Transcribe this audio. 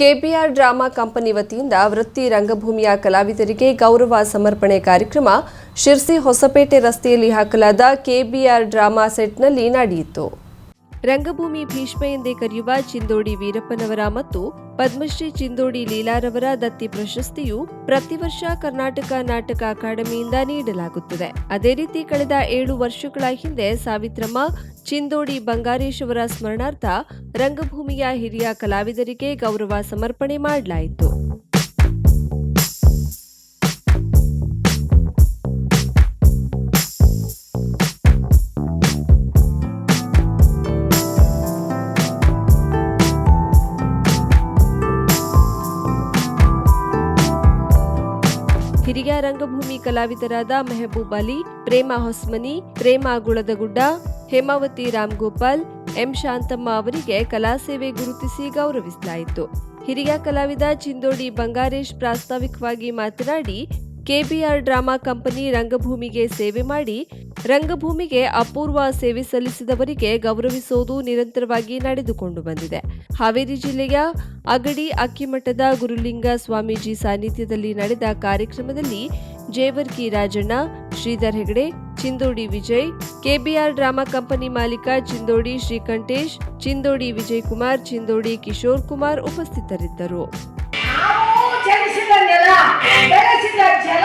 KBR drama company ವತಿಯಿಂದ ವೃತ್ತಿ ರಂಗಭೂಮಿಯ ಕಲಾವಿದರಿಗೆ ಗೌರವ ಸಮರ್ಪಣೆ ಕಾರ್ಯಕ್ರಮ ಶಿರ್ಸಿ ಹೊಸಪೇಟೆ ರಸ್ತೆಯಲ್ಲಿ ಹಾಕಲಾದ ಕೆಬಿಆರ್ ಡ್ರಾಮಾ ಸೆಟ್ನಲ್ಲಿ ನಡೆಯಿತು. ರಂಗಭೂಮಿ ಭೀಷ್ಮ ಎಂದೇ ಕರೆಯುವ ಚಿಂದೋಡಿ ವೀರಪ್ಪನವರ ಮತ್ತು ಪದ್ಮಶ್ರೀ ಚಿಂದೋಡಿ ಲೀಲಾರವರ ದತ್ತಿ ಪ್ರಶಸ್ತಿಯು ಪ್ರತಿ ವರ್ಷ ಕರ್ನಾಟಕ ನಾಟಕ ಅಕಾಡೆಮಿಯಿಂದ ನೀಡಲಾಗುತ್ತದೆ. ಅದೇ ರೀತಿ ಕಳೆದ ಏಳು ವರ್ಷಗಳ ಹಿಂದೆ ಸಾವಿತ್ರಮ್ಮ ಚಿಂದೋಡಿ ಬಂಗಾರೇಶ್ ಸ್ಮರಣಾರ್ಥ ರಂಗಭೂಮಿಯ ಹಿರಿಯ ಕಲಾವಿದರಿಗೆ ಗೌರವ ಸಮರ್ಪಣೆ ಮಾಡಲಾಯಿತು. ಹಿರಿಯ ರಂಗಭೂಮಿ ಕಲಾವಿದರಾದ ಮೆಹಬೂಬ್ ಅಲಿ, ಪ್ರೇಮ ಹೊಸ್ಮನಿ, ಪ್ರೇಮ ಗುಳದಗುಡ್ಡ, ಹೇಮಾವತಿ ರಾಮ್ಗೋಪಾಲ್ ಎಂ ಶಾಂತಮ್ಮ ಅವರಿಗೆ ಕಲಾ ಸೇವೆ ಗುರುತಿಸಿ ಗೌರವಿಸಲಾಯಿತು. ಹಿರಿಯ ಕಲಾವಿದ ಚಿಂದೋಡಿ ಬಂಗಾರೇಶ್ ಪ್ರಾಸ್ತಾವಿಕವಾಗಿ ಮಾತನಾಡಿ ಕೆಬಿಆರ್ ಡ್ರಾಮಾ ಕಂಪನಿ ರಂಗಭೂಮಿಗೆ ಸೇವೆ ಮಾಡಿ ರಂಗಭೂಮಿಗೆ ಅಪೂರ್ವ ಸೇವೆ ಸಲ್ಲಿಸಿದವರಿಗೆ ಗೌರವಿಸುವುದು ನಿರಂತರವಾಗಿ ನಡೆದುಕೊಂಡು ಬಂದಿದೆ. ಹಾವೇರಿ ಜಿಲ್ಲೆಯ ಅಗಡಿ ಅಕ್ಕಿಮಠದ ಗುರುಲಿಂಗ ಸ್ವಾಮೀಜಿ ಸಾನ್ನಿಧ್ಯದಲ್ಲಿ ನಡೆದ ಕಾರ್ಯಕ್ರಮದಲ್ಲಿ Jevargi Rajanna, Shridhar Hegde, Chindodi Vijay, KBR drama company ಮಾಲೀಕ ಚಿಂದೋಡಿ ಶ್ರೀಕಂಠೇಶ್, ಚಿಂದೋಡಿ ವಿಜಯ್ ಕುಮಾರ್, ಚಿಂದೋಡಿ ಕಿಶೋರ್ ಕುಮಾರ್ ಉಪಸ್ಥಿತರಿದ್ದರು. ಜನಿಸಿದ ನೆಲ ಬೆಳೆಸಿದ ಜಲ